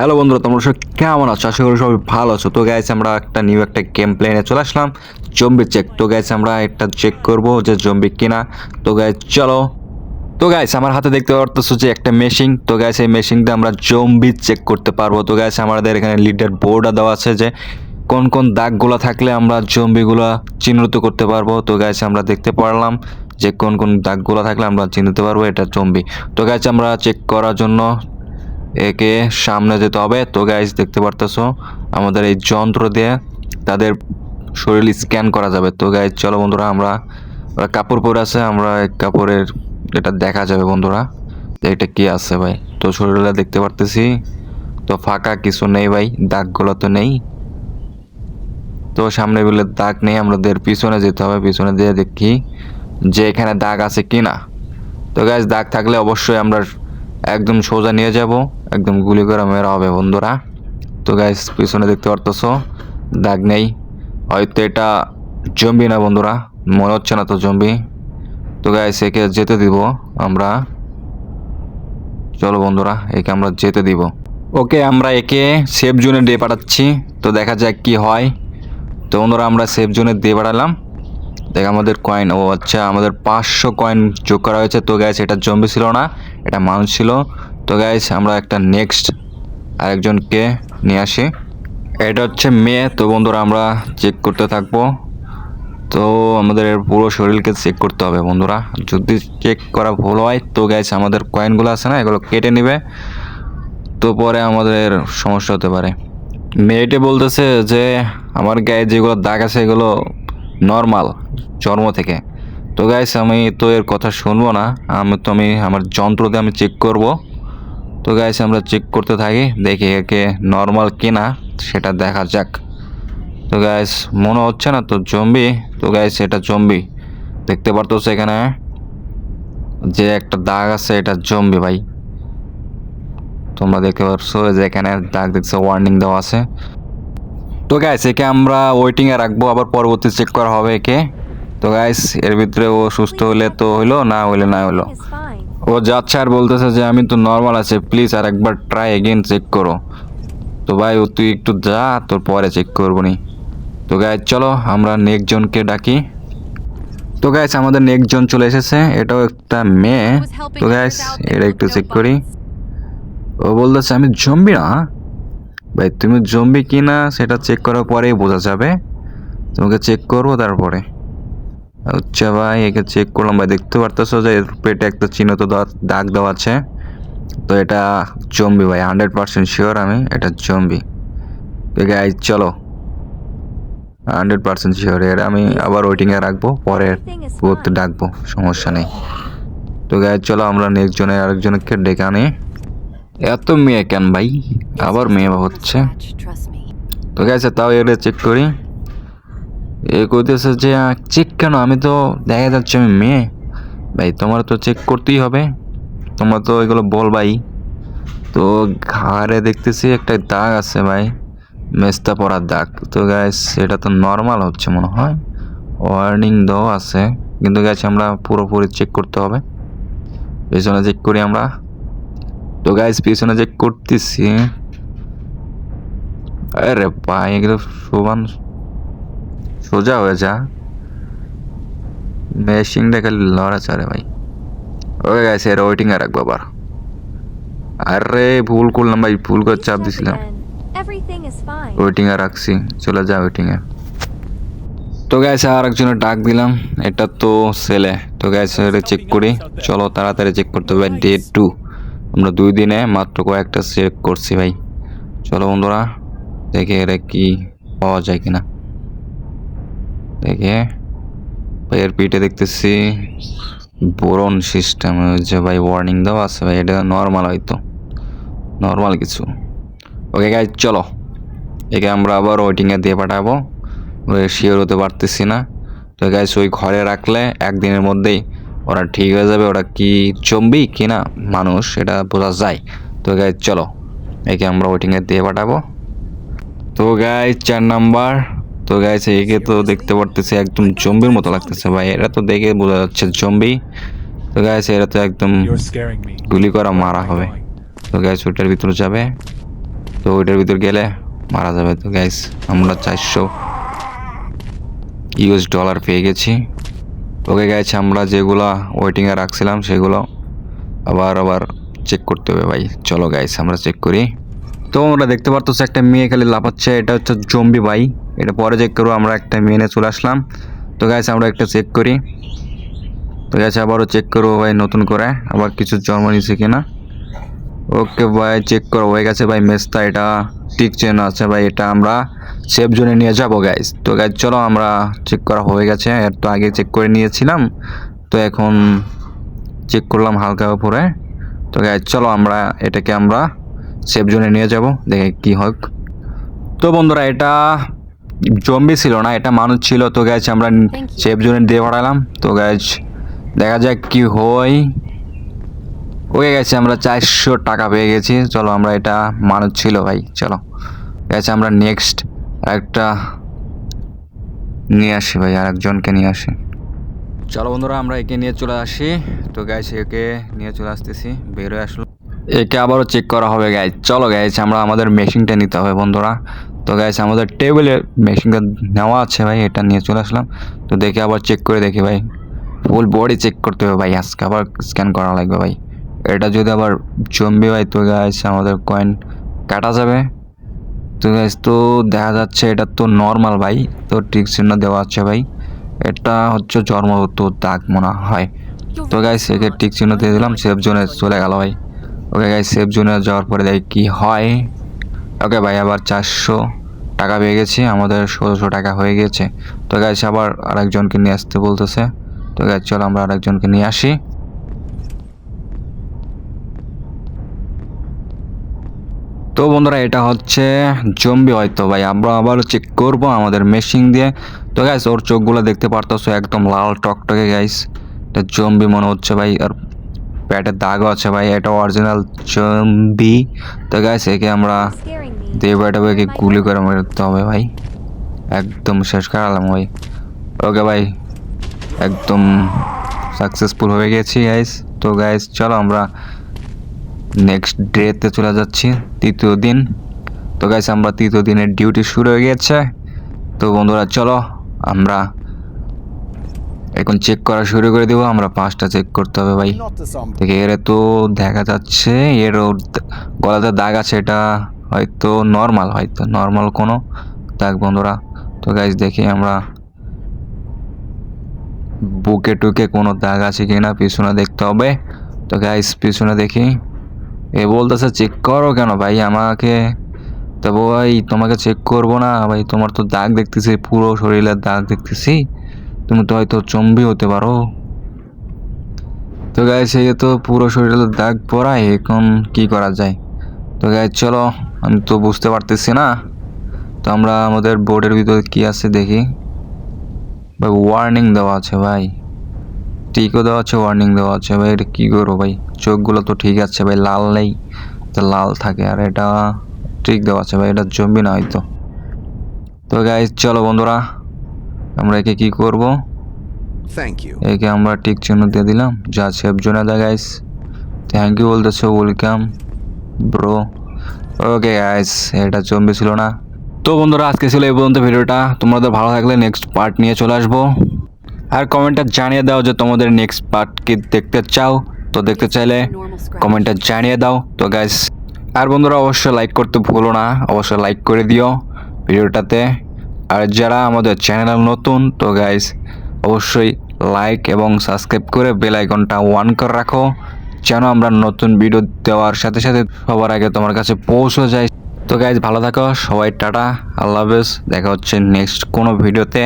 Hello বন্ধুরা, তোমরা সব কেমন আছো? আশা করি সবাই ভালো আছো। তো গাইছে আমরা একটা নিউ একটা গেম প্লেনে চলে আসলাম জম্বি চেক তো গাইছে আমরা একটা চেক করব যে জম্বি কিনা। তো গাইজ চলো। তো গাইস আমার হাতে দেখতে পারতেছো যে একটা মেশিন তো গাইস এই মেশিনটা আমরা জম্বি চেক করতে পারব। তো গাইস আমাদের এখানে লিডার বোর্ডও দেওয়া আছে যে কোন কোন দাগগুলো থাকলে আমরা জম্বিগুলো চিহ্নিত করতে পারব। তো গাইস আমরা দেখতে পারলাম যে কোন কোন দাগগুলো থাকলে আমরা চিনতে পারব এটা জম্বি তো গাইস আমরা চেক করার জন্য একে সামনে যেতে হবে। তো গাইস দেখতে পারতেছো, আমাদের এই যন্ত্র দিয়ে তাদের শরীর স্ক্যান করা যাবে। তো গাইস চলো বন্ধুরা, আমরা কাপড় পরে আছে, আমরা কাপড়ের এটা দেখা যাবে বন্ধুরা। এটা কি আছে ভাই? তো শরীরটা দেখতে পারতেছি, তো ফাঁকা কিছু নেই ভাই, দাগগুলো তো নেই। তো সামনে বলে দাগ নেই, আমাদের পিছনে যেতে হবে, পিছনে দিয়ে দেখি যে এখানে দাগ আছে কি না তো গাইজ দাগ থাকলে অবশ্যই আমরা একদম সোজা নিয়ে যাব, একদম গুলি করে মেরা হবে বন্ধুরা। তো গাইস পিছনে দেখতে পারতেছো, দাগ নেই। হয়তো এটা জম্বি না বন্ধুরা, মনে হচ্ছে না তো জম্বি। তো গাইস একে যেতে দিব আমরা। চলো বন্ধুরা, একে আমরা যেতে দিব। ওকে, আমরা একে সেফ জোনে দিয়ে পাঠাচ্ছি। তো দেখা যাক কি হয়। তো বন্ধুরা, আমরা সেফ জোনে দিয়ে পাঠালাম। দেখ, আমাদের কয়েন ও আচ্ছা আমাদের পাঁচশো কয়েন যোগ করা হয়েছে। তো গ্যাস এটা জম্বি ছিল না, এটা মানুষ ছিল। তো গ্যাস আমরা একটা নেক্সট আরেকজনকে নিয়ে আসি। এটা হচ্ছে মেয়ে। তো বন্ধুরা, আমরা চেক করতে থাকব। তো আমাদের পুরো শরীরকে চেক করতে হবে বন্ধুরা। যদি চেক করা ভুল হয়, তো গ্যাস আমাদের কয়েনগুলো আছে না, এগুলো কেটে নেবে। তো পরে আমাদের সমস্যা হতে পারে। মেয়েটি বলতেছে যে, আমার গায়ে যেগুলো দাগ আছে, এগুলো নর্মাল জন্ম থেকে। তো গাইস আমি তো এর কথা শুনব না। আমি তো আমি আমার যন্ত্র দিয়ে আমি চেক করব। তো গাইস আমরা চেক করতে থাকি, দেখি একে নর্মাল কিনা, সেটা দেখা যাক। তো গাইস মনে হচ্ছে না তো জম্বি তো গাইস এটা জম্বি দেখতে পারতো সেখানে যে একটা দাগ আছে, এটা জম্বি ভাই। তোমরা দেখতে পারছ যে এখানে দাগ দেখছ ওয়ার্নিং দেওয়া আছে। তো গাইস একে আমরা ওয়েটিংয়ে রাখব, আবার পরবর্তী চেক করা হবে একে। তো গাইস এর ভিতরে ও সুস্থ হলে তো হইল না হইলে না হইল ও যাচ্ছে আর বলতেছে যে, আমি তো নর্মাল আছে প্লিজ আর একবার ট্রাই এগেন চেক করো। তো ভাই, ও তুই একটু যা, তোর পরে চেক করব নি। তো গাইস চলো, আমরা নেক্সট জনকে ডাকি। তো গাইস আমাদের নেক্সট জন চলে এসেছে, এটাও একটা মেয়ে। তো গাইস এটা একটু চেক করি। ও বলতেছে, আমি জম্বি না? ভাই, তুমি জম্বি কি না সেটা চেক করার পরেই বোঝা যাবে। তোমাকে চেক করব তারপরে। আচ্ছা ভাই একে চেক করলাম ভাই দেখতে পারতেছো যে এর পেটে একটা চিহ্নিত দেওয়া- দাগ দেওয়া আছে। তো এটা জম্বি ভাই হান্ড্রেড পার্সেন্ট শিওর আমি এটা জম্বি গাই চলো। হান্ড্রেড পার্সেন্ট শিওর এর আমি আবার ওয়েটিংয়ে রাখব পরে করতে ডাকবো সমস্যা নেই। তো গাই চলো আমরা নেক্সট জনের আরেকজনকে ডেকে আনি। এত মেয়ে কেন ভাই? আবার মেয়ে হচ্ছে। তো গেছে তাও এটা চেক করি। এ কইতেছে যে চেক কেন? আমি তো দেখা যাচ্ছে আমি মেয়ে। ভাই, তোমার তো চেক করতেই হবে। তোমরা তো এগুলো বল ভাই তো ঘাড়ে দেখতেছি একটা দাগ আছে ভাই, মেস্তা পড়ার দাগ। তো গ্যাস এটা তো নর্মাল হচ্ছে মনে হয়। ওয়ার্নিং দেওয়া আছে। কিন্তু গ্যাস আমরা পুরোপুরি চেক করতে হবে। পেছনে চেক করি আমরা। তো গাইস পিছনে চেক করতেছি। আরে ভাই, এগুলো সমান সোজা হয়ে যা। মেশিনটা খালি লড়াচড়ে ভাই। ওকে গাইস এর ওয়েটিংয়ে রাখব আবার। আরে ভুল করলাম ভাই ভুল করে চাপ দিছিলাম. ওয়েটিংয়ে রাখছি চলে যা ওয়েটিংয়ে তো গ্যাস আর একজনের ডাক দিলাম এটা তো ছেলে। তো গ্যাস এটা চেক করি। চলো তাড়াতাড়ি চেক করতে হবে ডে টু আমরা দুই দিনে মাত্র কয়েকটা চেক করছি ভাই। চলো বন্ধুরা দেখে এরা কি পাওয়া যায় কিনা। দেখে ভাই এর পিঠে দেখতেছি বোরন সিস্টেম যে ভাই ওয়ার্নিং দেওয়া আছে ভাই, এটা নর্মাল হয়তো নর্মাল কিছু। ওকে গাইজ চলো। একে আমরা আবার ওয়েটিংয়ে দিয়ে পাঠাবো। শিওর হতে পারতেছি না। তো গাইস ওই ঘরে রাখলে একদিনের মধ্যেই ওরা ঠিক হয়ে যাবে, ওরা কি চম্বি কি না মানুষ, এটা বোঝা যায়। তো গাইজ চলো। একে আমরা ওয়েটিংয়ে দিয়ে পাঠাবো। তো গাইজ চার নাম্বার তো গাইস একে তো দেখতে পারতেছি একদম জম্বির মতো লাগতেছে ভাই। এরা তো দেখে বোঝা যাচ্ছে জম্বি তো গাইস এরা তো একদম. গুলি করা মারা হবে। তো গাইস ওটার ভিতরে যাবে। তো ওইটার ভিতর গেলে মারা যাবে। তো গাইস আমরা চারশো ইউএস ডলার পেয়ে গেছি। ওকে গেছে আমরা যেগুলো ওয়েটিংয়ে রাখছিলাম সেগুলো আবার আবার চেক করতে হবে ভাই। চলো গাইস আমরা চেক করি। তো আমরা দেখতে পারতো একটা মেয়ে খালি লাফাচ্ছে। এটা হচ্ছে জম্বি ভাই। এটা পরে চেক করব, আমরা একটা মেনে চলে আসলাম। তো গাইস আমরা একটা চেক করি। তো গেছে আবারও চেক করব ভাই, নতুন করে। আবার কিছু জন্ম নিয়েছে কিনা। ওকে ভাই চেক করো হয়ে গেছে ভাই, মেস্তা, এটা টিক চেন আছে ভাই, এটা আমরা সেফ জোনে নিয়ে যাব গাইস তো গাইজ চলো আমরা চেক করা হয়ে গেছে। এর তো আগে চেক করে নিয়েছিলাম। তো এখন চেক করলাম হালকা উপরে। তো গাইজ চলো আমরা এটাকে আমরা সেফ জোনে নিয়ে যাব। দেখে কি হোক তো বন্ধুরা, এটা জম্বি ছিল না এটা মানুষ ছিল। তো গ্যাস আমরা. সেফ জোনে দিয়ে পাঠালাম তো গ্যাস দেখা যাক কি হয়। হয়ে গেছে আমরা চারশো টাকা পেয়ে গেছি। চলো আমরা এটা মানুষ ছিল ভাই চলো। গেছে আমরা নেক্সট একটা নিয়ে আসি ভাই আর একজনকে নিয়ে আসি। চলো বন্ধুরা আমরা একে নিয়ে চলে আসি। তো গ্যাস একে নিয়ে চলে আসতেছি বের হয়ে আসলো। একে আবারও চেক করা হবে গাইজ চলো গাইজ আমরা আমাদের মেশিনটা নিতে হবে, বন্ধুরা। তো গাইজ আমাদের টেবিলে মেশিনটা নেওয়া আছে ভাই, এটা নিয়ে চলে আসলাম। তো, দেখে আবার চেক করে দেখি ভাই। ফুল বডি চেক করতে হবে ভাই, আজকে আবার স্ক্যান করা লাগবে ভাই। এটা যদি আবার জম্বি হয় তো গাইজ আমাদের কয়েন কাটা যাবে। তো গাইজ তো, দেখা যাচ্ছে এটা তো নর্মাল ভাই, তো, ঠিক চিহ্ন দেওয়া আছে ভাই। এটা হচ্ছে জন্মগত দাগ মনে হয়। তো গাইজ একে টিক চিহ্ন দিয়ে দিলাম সেফ জোনে চলে গেল ভাই। ওকে গাইজ সেফ জোনে যাওয়ার পরে দেখি কি হয়। ওকে ভাই, আবার চারশো টাকা পেয়ে গেছি। আমাদের ষোলোশো টাকা হয়ে গেছে। তো গাইজ আবার আরেকজনকে নিয়ে আসতে বলতেছে। তো গাইজ চলো আমরা আরেকজনকে নিয়ে আসি। তো, বন্ধুরা, এটা হচ্ছে জম্বি হয়তো, ভাই। আমরা আবার চেক করব আমাদের মেশিন দিয়ে। তো গাইস ওর চোখগুলো দেখতে পারতেছো, একদম লাল টকটকে গাইস এটা জম্বি মনে হচ্ছে, ভাই, আর প্যাটের দাগও আছে ভাই এটা অরিজিনাল জম্বি তো গাইস একে আমরা. দেব, এটা My গুলি. করে মারতে হবে ভাই একদম শেষ করালাম ভাই ওকে ভাই, একদম সাকসেসফুল হয়ে গেছি গাইস তো গাইস চলো আমরা নেক্সট ডেতে চলে যাচ্ছি, তৃতীয় দিন তো গাইস আমরা তৃতীয় দিনের ডিউটি শুরু হয়ে গেছে তো বন্ধুরা, চলো আমরা এখন চেক করা শুরু করে দেবো আমরা পাঁচটা চেক করতে হবে ভাই. দেখে এর তো দেখা যাচ্ছে এর গলাতে দাগ আছে এটা হয়তো নর্মাল হয়তো নর্মাল কোনো দাগ বন্ধুরা। তো গাইজ দেখি আমরা বুকে টুকে কোনো দাগ আছে কি না পিছনে দেখতে হবে। তো গাইজ পিছনে দেখি। এ বলতেছে চেক করো কেন ভাই? আমাকে তো ভাই তোমাকে চেক করব না ভাই তোমার তো দাগ দেখতেছি পুরো শরীরের দাগ দেখতেছি। তুমি তো হয়তো চম্বি হতে পারো। তো গাইস এই তো পুরো শরীরে দাগ পড়া এখন কি করা যায়? তো গাইস চলো, আমি তো বুঝতে পারতেছি না। তো আমরা আমাদের বোর্ডের ভিতরে কি আছে দেখি। ভাই ওয়ার্নিং দেওয়া আছে ভাই। টিকও দেওয়া আছে ওয়ার্নিং দেওয়া আছে। ভাই, এটা কী করব ভাই? চোখগুলো তো ঠিক আছে ভাই, লাল নেই। তো লাল থাকে, আর এটা ঠিক দেওয়া আছে ভাই, এটা জমবি না হয়তো। তো গাইস চলো বন্ধুরা আমরা একে কী করব? থ্যাংক ইউ একে আমরা টিক চিহ্ন দিয়ে দিলাম। যা সেফ জোনা দা গাইস থ্যাংক ইউ বলতেছো ওয়েলকাম ব্রো ওকে গাইস এটা জম্বি ছিল না। তো বন্ধুরা আজকে ছিল এই পর্যন্ত ভিডিওটা। তোমাদের ভালো থাকলে নেক্সট পার্ট নিয়ে চলে আসব। আর কমেন্টে জানিয়ে দাও যে তোমাদের নেক্সট পার্ট কি দেখতে চাও। তো দেখতে চাইলে Normal scratch. কমেন্টে জানিয়ে দাও। তো গাইস আর বন্ধুরা অবশ্যই লাইক করতে ভুলো না। অবশ্যই লাইক করে দিও ভিডিওটাতে। আর যারা আমাদের চ্যানেল নতুন, তো গাইস অবশ্যই লাইক এবং সাবস্ক্রাইব করে বেল আইকনটা ওয়ান করে রাখো। যেন আমরা নতুন ভিডিও দেওয়ার সাথে সাথে সবার আগে তোমার কাছে পৌঁছে যায় তো গাইজ ভালো থাকো, সবাই টাটা, আল্লাহ হাফেজ, দেখা হচ্ছে নেক্সট কোনো ভিডিওতে